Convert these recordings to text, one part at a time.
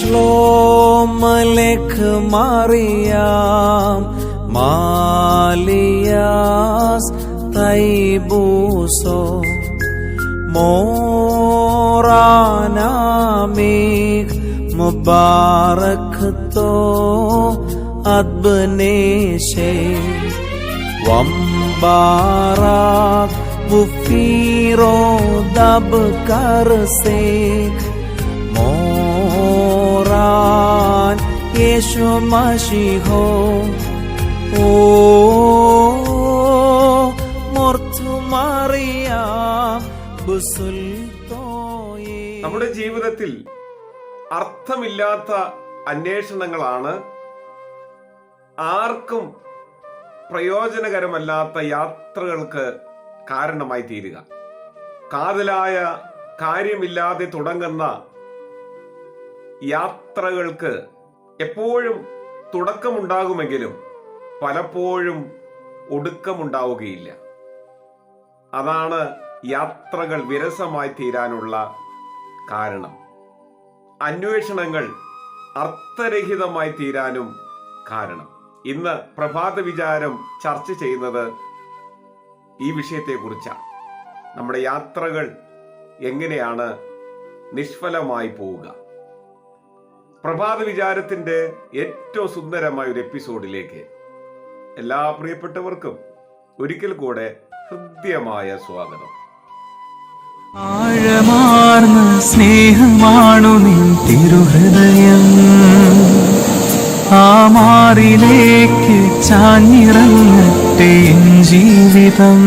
श्लोम लेख मारियाम मालियास तैबूसो मोरानामिक मुबारक तो अदबने से वम्बारा बुफीरो दब कर से മോറാൻ യേശു മഷിഹോ. ഓ മോർത്തു മറിയാം ബുസുൽത്തോയേ നമ്മുടെ ജീവിതത്തിൽ അർത്ഥമില്ലാത്ത അന്വേഷണങ്ങളാണ് ആർക്കും പ്രയോജനകരമല്ലാത്ത യാത്രകൾക്ക് കാരണമായി തീരുക. കാതലായ കാര്യമില്ലാതെ തുടങ്ങുന്ന യാത്രകൾക്ക് എപ്പോഴും തുടക്കമുണ്ടാകുമെങ്കിലും പലപ്പോഴും ഒടുക്കമുണ്ടാവുകയില്ല. അതാണ് യാത്രകൾ വിരസമായി തീരാനുള്ള കാരണം. അന്വേഷണങ്ങൾ അർത്ഥരഹിതമായി തീരാനും കാരണം. ഇന്ന് പ്രഭാത വിചാരം ചർച്ച ചെയ്യുന്നത് ഈ വിഷയത്തെക്കുറിച്ചാണ്. നമ്മുടെ യാത്രകൾ എങ്ങനെയാണ് നിഷ്ഫലമായി പോവുക? പ്രഭാത വിചാരത്തിന്റെ ഏറ്റവും സുന്ദരമായ ഒരു എപ്പിസോഡിലേക്ക് എല്ലാ പ്രിയപ്പെട്ടവർക്കും ഒരിക്കൽ കൂടെ ഹൃദ്യമായ സ്വാഗതം. ആഴമാർന്ന സ്നേഹമാണു നിൻ തിരുഹൃദയം. ആ മാറിലേക്ക് ചാഞ്ഞിറങ്ങട്ടെ ജീവിതം.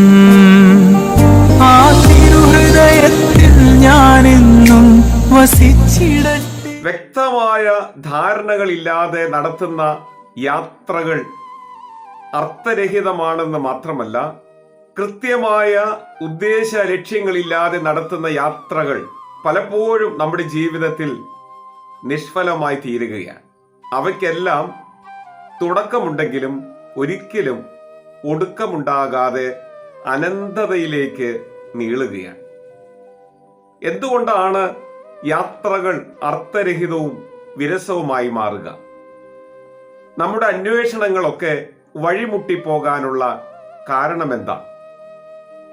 ആ തിരുഹൃദയത്തിൽ ഞാനെന്നും വസിച്ചിടട്ടെ വ്യക്തമായ ധാരണകളില്ലാതെ നടത്തുന്ന യാത്രകൾ അർത്ഥരഹിതമാണെന്ന് മാത്രമല്ല കൃത്യമായ ഉദ്ദേശ ലക്ഷ്യങ്ങളില്ലാതെ നടത്തുന്ന യാത്രകൾ പലപ്പോഴും നമ്മുടെ ജീവിതത്തിൽ നിഷ്ഫലമായി തീരുകയാണ്. അവയ്ക്കെല്ലാം തുടക്കമുണ്ടെങ്കിലും ഒരിക്കലും ഒടുക്കമുണ്ടാകാതെ അനന്തതയിലേക്ക് നീളുകയാണ്. എന്തുകൊണ്ടാണ് യാത്രകൾ അർത്ഥരഹിതവും വിരസവുമായി മാറുക. നമ്മുടെ അന്വേഷണങ്ങളൊക്കെ വഴിമുട്ടിപ്പോകാനുള്ള കാരണമെന്താ?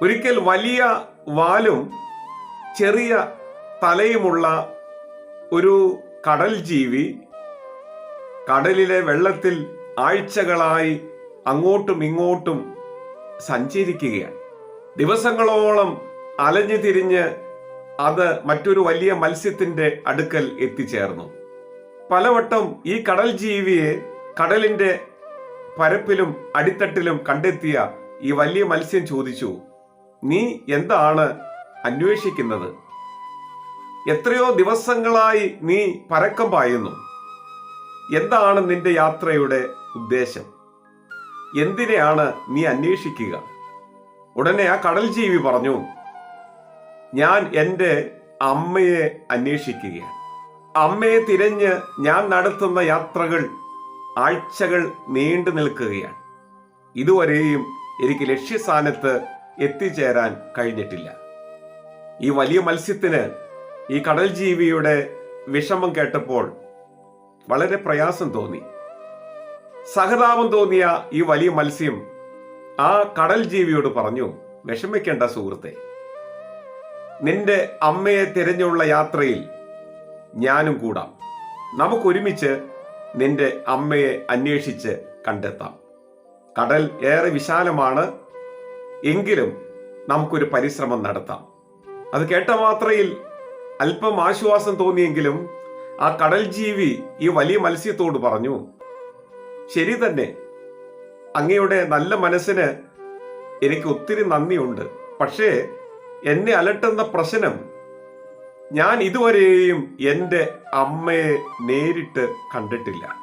ഒരിക്കൽ വലിയ വാലും ചെറിയ തലയുമുള്ള ഒരു കടൽ ജീവി കടലിലെ വെള്ളത്തിൽ ആഴ്ചകളായി അങ്ങോട്ടും ഇങ്ങോട്ടും സഞ്ചരിക്കുകയാണ്. ദിവസങ്ങളോളം അലഞ്ഞു തിരിഞ്ഞ് അത് മറ്റൊരു വലിയ മത്സ്യത്തിന്റെ അടുക്കൽ എത്തിച്ചേർന്നു. പലവട്ടം ഈ കടൽ ജീവിയെ കടലിന്റെ പരപ്പിലും അടിത്തട്ടിലും കണ്ടെത്തിയ ഈ വലിയ മത്സ്യം ചോദിച്ചു നീ എന്താണ് അന്വേഷിക്കുന്നത്? എത്രയോ ദിവസങ്ങളായി നീ പരക്കം പായുന്നു. എന്താണ് നിന്റെ യാത്രയുടെ ഉദ്ദേശം? എന്തിനെയാണ് നീ അന്വേഷിക്കുക? ഉടനെ ആ കടൽ ജീവി പറഞ്ഞു ഞാൻ എന്റെ അമ്മയെ അന്വേഷിക്കുകയാണ്. അമ്മയെ തിരഞ്ഞ് ഞാൻ നടത്തുന്ന യാത്രകൾ ആഴ്ചകൾ നീണ്ടു നിൽക്കുകയാണ്. ഇതുവരെയും എനിക്ക് ലക്ഷ്യസ്ഥാനത്ത് എത്തിച്ചേരാൻ കഴിഞ്ഞിട്ടില്ല. ഈ വലിയ മത്സ്യത്തിന് ഈ കടൽ ജീവിയുടെ വിഷമം കേട്ടപ്പോൾ വളരെ പ്രയാസം തോന്നി. സഹതാപം തോന്നിയ ഈ വലിയ മത്സ്യം ആ കടൽ ജീവിയോട് പറഞ്ഞു വിഷമിക്കേണ്ട സുഹൃത്തെ നിന്റെ അമ്മയെ തിരഞ്ഞുള്ള യാത്രയിൽ ഞാനും കൂടാം. നമുക്കൊരുമിച്ച് നിന്റെ അമ്മയെ അന്വേഷിച്ച് കണ്ടെത്താം. കടൽ ഏറെ വിശാലമാണ്. എങ്കിലും നമുക്കൊരു പരിശ്രമം നടത്താം. അത് കേട്ട മാത്രയിൽ അല്പം ആശ്വാസം തോന്നിയെങ്കിലും ആ കടൽ ജീവി ഈ വലിയ മത്സ്യത്തോട് പറഞ്ഞു ശരി തന്നെ. അങ്ങയുടെ നല്ല മനസ്സിന് എനിക്ക് ഒത്തിരി നന്ദിയുണ്ട്. പക്ഷേ എന്നെ അലട്ടുന്ന പ്രശ്നം ഞാൻ ഇതുവരെയും എന്റെ അമ്മയെ നേരിട്ട് കണ്ടിട്ടില്ല.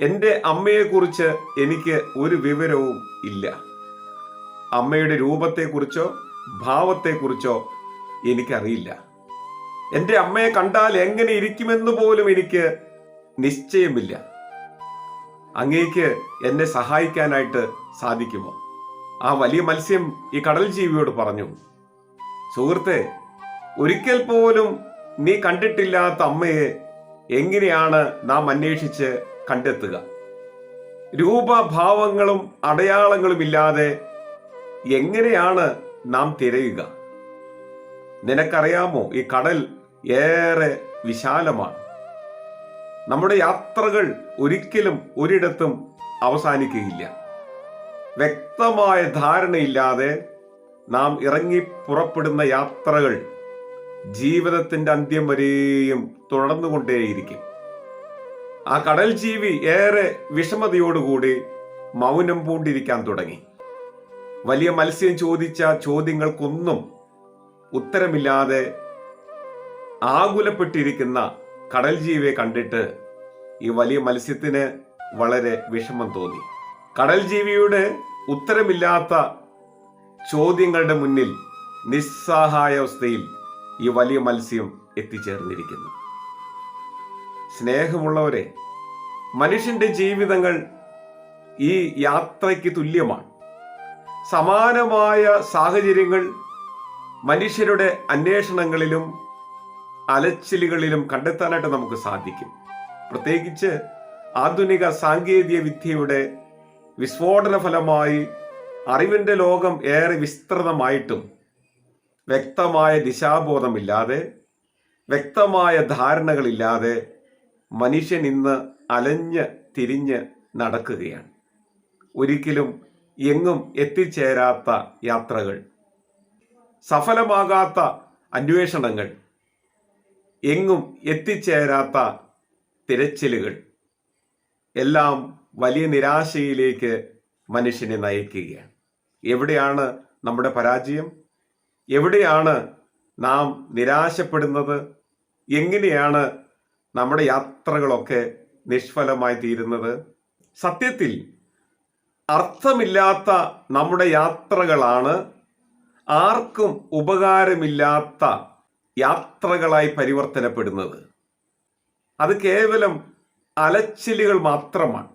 എന്റെ അമ്മയെക്കുറിച്ച് എനിക്ക് ഒരു വിവരവും ഇല്ല. അമ്മയുടെ രൂപത്തെക്കുറിച്ചോ ഭാവത്തെക്കുറിച്ചോ എനിക്കറിയില്ല. എന്റെ അമ്മയെ കണ്ടാൽ എങ്ങനെ ഇരിക്കുമെന്ന് പോലും എനിക്ക് നിശ്ചയമില്ല. അങ്ങേക്ക് എന്നെ സഹായിക്കാനായിട്ട് സാധിക്കുമോ? ആ വലിയ മത്സ്യം ഈ കടൽ ജീവിയോട് പറഞ്ഞു സുഹൃത്തെ ഒരിക്കൽ പോലും നീ കണ്ടിട്ടില്ലാത്ത അമ്മയെ എങ്ങനെയാണ് നാം അന്വേഷിച്ച് കണ്ടെത്തുക? രൂപഭാവങ്ങളും അടയാളങ്ങളും ഇല്ലാതെ എങ്ങനെയാണ് നാം തിരയുക? നിനക്കറിയാമോ ഈ കടൽ ഏറെ വിശാലമാണ്. നമ്മുടെ യാത്രകൾ ഒരിക്കലും ഒരിടത്തും അവസാനിക്കുകയില്ല. വ്യക്തമായ ധാരണയില്ലാതെ നാം ഇറങ്ങി പുറപ്പെടുന്ന യാത്രകൾ ജീവിതത്തിന്റെ അന്ത്യം വരെയും തുടർന്നുകൊണ്ടേയിരിക്കും. ആ കടൽ ജീവി ഏറെ വിഷമതയോടുകൂടി മൗനം പൂണ്ടിരിക്കാൻ തുടങ്ങി. വലിയ മത്സ്യം ചോദിച്ച ചോദ്യങ്ങൾക്കൊന്നും ഉത്തരമില്ലാതെ ആകുലപ്പെട്ടിരിക്കുന്ന കടൽ ജീവിയെ കണ്ടിട്ട് ഈ വലിയ മത്സ്യത്തിന് വളരെ വിഷമം തോന്നി. കടൽ ജീവിയുടെ ഉത്തരമില്ലാത്ത ചോദ്യങ്ങളുടെ മുന്നിൽ നിസ്സഹായ അവസ്ഥയിൽ ഈ വലിയ മത്സ്യം എത്തിച്ചേർന്നിരിക്കുന്നു. സ്നേഹമുള്ളവരെ മനുഷ്യന്റെ ജീവിതങ്ങൾ ഈ യാത്രയ്ക്ക് തുല്യമാണ്. സമാനമായ സാഹചര്യങ്ങൾ മനുഷ്യരുടെ അന്വേഷണങ്ങളിലും അലച്ചിലുകളിലും കണ്ടെത്താനായിട്ട് നമുക്ക് സാധിക്കും. പ്രത്യേകിച്ച് ആധുനിക സാങ്കേതിക വിദ്യയുടെ വിസ്ഫോടന ഫലമായി അറിവിന്റെ ലോകം ഏറെ വിസ്തൃതമായിട്ടും വ്യക്തമായ ദിശാബോധമില്ലാതെ വ്യക്തമായ ധാരണകളില്ലാതെ മനുഷ്യൻ ഇന്ന് അലഞ്ഞ് തിരിഞ്ഞ് നടക്കുകയാണ്. ഒരിക്കലും എങ്ങും എത്തിച്ചേരാത്ത യാത്രകൾ സഫലമാകാത്ത അന്വേഷണങ്ങൾ എങ്ങും എത്തിച്ചേരാത്ത തിരച്ചിലുകൾ. എല്ലാം വലിയ നിരാശയിലേക്ക് മനുഷ്യനെ നയിക്കുകയാണ്. എവിടെയാണ് നമ്മുടെ പരാജയം? എവിടെയാണ് നാം നിരാശപ്പെടുന്നത്? എങ്ങനെയാണ് നമ്മുടെ യാത്രകളൊക്കെ നിഷ്ഫലമായി തീരുന്നത്? സത്യത്തിൽ അർത്ഥമില്ലാത്ത നമ്മുടെ യാത്രകളാണ് ആർക്കും ഉപകാരമില്ലാത്ത യാത്രകളായി പരിവർത്തനപ്പെടുന്നത്. അത് കേവലം അലച്ചിലുകൾ മാത്രമാണ്.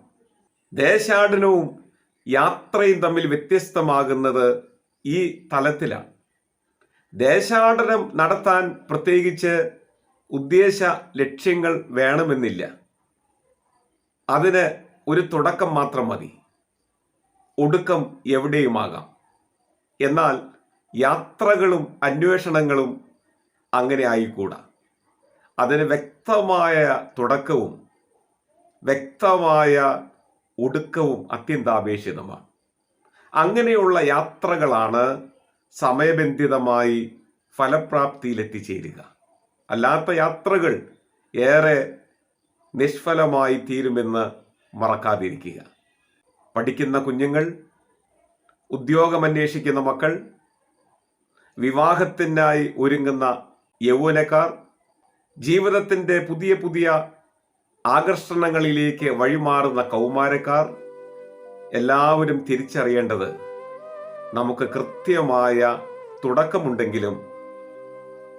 ദേശാടനവും യാത്രയും തമ്മിൽ വ്യത്യസ്തമാകുന്നത് ഈ തലത്തിലാണ്. ദേശാടനം നടത്താൻ പ്രത്യേകിച്ച് ഉദ്ദേശ ലക്ഷ്യങ്ങൾ വേണമെന്നില്ല. അതിന് ഒരു തുടക്കം മാത്രം മതി. ഒടുക്കം എവിടെയുമാകാം. എന്നാൽ യാത്രകളും അന്വേഷണങ്ങളും അങ്ങനെ ആയിക്കൂടാ. അതിന് വ്യക്തമായ തുടക്കവും വ്യക്തമായ ഒടുക്കവും അത്യന്താപേക്ഷിതമാണ്. അങ്ങനെയുള്ള യാത്രകളാണ് സമയബന്ധിതമായി ഫലപ്രാപ്തിയിലെത്തിച്ചേരുക. അല്ലാത്ത യാത്രകൾ ഏറെ നിഷ്ഫലമായി തീരുമെന്ന് മറക്കാതിരിക്കുക. പഠിക്കുന്ന കുഞ്ഞുങ്ങൾ ഉദ്യോഗമന്വേഷിക്കുന്ന മക്കൾ വിവാഹത്തിനായി ഒരുങ്ങുന്ന യൗവനക്കാർ ജീവിതത്തിന്റെ പുതിയ പുതിയ ആകർഷണങ്ങളിലേക്ക് വഴിമാറുന്ന കൗമാരക്കാർ എല്ലാവരും തിരിച്ചറിയേണ്ടത് നമുക്ക് കൃത്യമായ തുടക്കമുണ്ടെങ്കിലും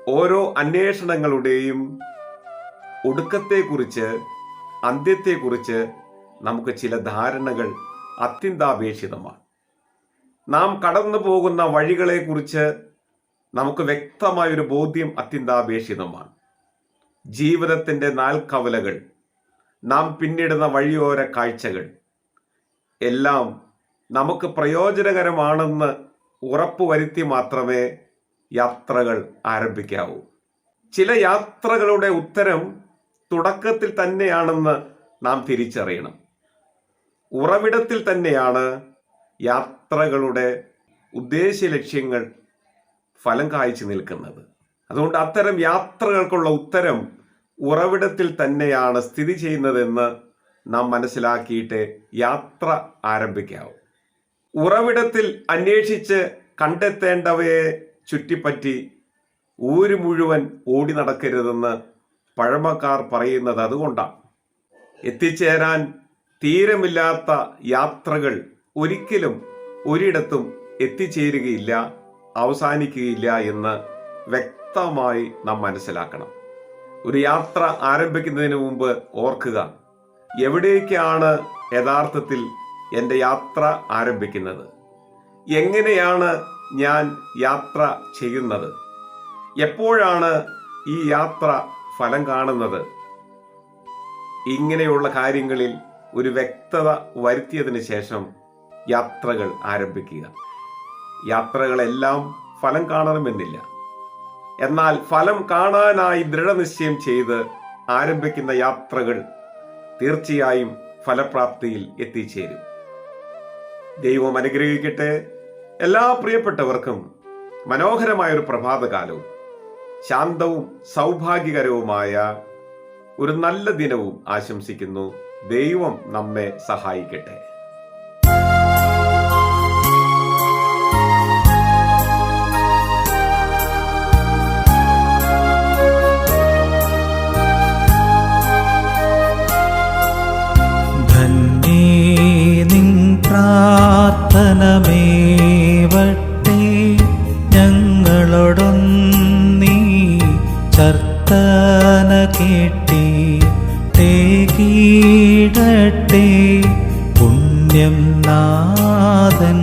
ഓരോ അന്വേഷണങ്ങളുടെയും ഒടുക്കത്തെക്കുറിച്ച് അന്ത്യത്തെക്കുറിച്ച് നമുക്ക് ചില ധാരണകൾ അത്യന്താപേക്ഷിതമാണ്. നാം കടന്നു പോകുന്ന വഴികളെക്കുറിച്ച് നമുക്ക് വ്യക്തമായൊരു ബോധ്യം അത്യന്താപേക്ഷിതമാണ്. ജീവിതത്തിന്റെ നാൽക്കവലകൾ നാം പിന്നിടുന്ന വഴിയോര കാഴ്ചകൾ. എല്ലാം നമുക്ക് പ്രയോജനകരമാണെന്ന് ഉറപ്പുവരുത്തി മാത്രമേ യാത്രകൾ ആരംഭിക്കാവൂ. ചില യാത്രകളുടെ ഉത്തരം തുടക്കത്തിൽ തന്നെയാണെന്ന് നാം തിരിച്ചറിയണം. ഉറവിടത്തിൽ തന്നെയാണ് യാത്രകളുടെ ഉദ്ദേശ ലക്ഷ്യങ്ങൾ ഫലം കായ്ച്ചു നിൽക്കുന്നത്. അതുകൊണ്ട് അത്തരം യാത്രകൾക്കുള്ള ഉത്തരം ഉറവിടത്തിൽ തന്നെയാണ് സ്ഥിതി ചെയ്യുന്നതെന്ന് നാം മനസ്സിലാക്കിയിട്ട് യാത്ര ആരംഭിക്കാവും ഉറവിടത്തിൽ അന്വേഷിച്ച് കണ്ടെത്തേണ്ടവയെ ചുറ്റിപ്പറ്റി ഊര് മുഴുവൻ ഓടി നടക്കരുതെന്ന് പഴമക്കാർ പറയുന്നത് അതുകൊണ്ടാണ്. എത്തിച്ചേരാൻ തീരമില്ലാത്ത യാത്രകൾ ഒരിക്കലും ഒരിടത്തും എത്തിച്ചേരുകയില്ല അവസാനിക്കുകയില്ല എന്ന് വ്യക്തമായി നാം മനസ്സിലാക്കണം. ഒരു യാത്ര ആരംഭിക്കുന്നതിന് മുമ്പ് ഓർക്കുക എവിടേക്കാണ് യഥാർത്ഥത്തിൽ എന്റെ യാത്ര ആരംഭിക്കുന്നത്? എങ്ങനെയാണ് ഞാൻ യാത്ര ചെയ്യുന്നത്? എപ്പോഴാണ് ഈ യാത്ര ഫലം കാണുന്നത്? ഇങ്ങനെയുള്ള കാര്യങ്ങളിൽ ഒരു വ്യക്തത വരുത്തിയതിന് ശേഷം യാത്രകൾ ആരംഭിക്കുക. യാത്രകളെല്ലാം ഫലം കാണണമെന്നില്ല. എന്നാൽ ഫലം കാണാനായി ദൃഢനിശ്ചയം ചെയ്ത് ആരംഭിക്കുന്ന യാത്രകൾ തീർച്ചയായും ഫലപ്രാപ്തിയിൽ എത്തിച്ചേരും. ദൈവം അനുഗ്രഹിക്കട്ടെ. എല്ലാ പ്രിയപ്പെട്ടവർക്കും മനോഹരമായ ഒരു പ്രഭാതകാലവും ശാന്തവും സൗഭാഗ്യകരവുമായ ഒരു നല്ല ദിനവും ആശംസിക്കുന്നു. ദൈവം നമ്മെ സഹായിക്കട്ടെ. തേകീടട്ടെ പുണ്യം നാഥൻ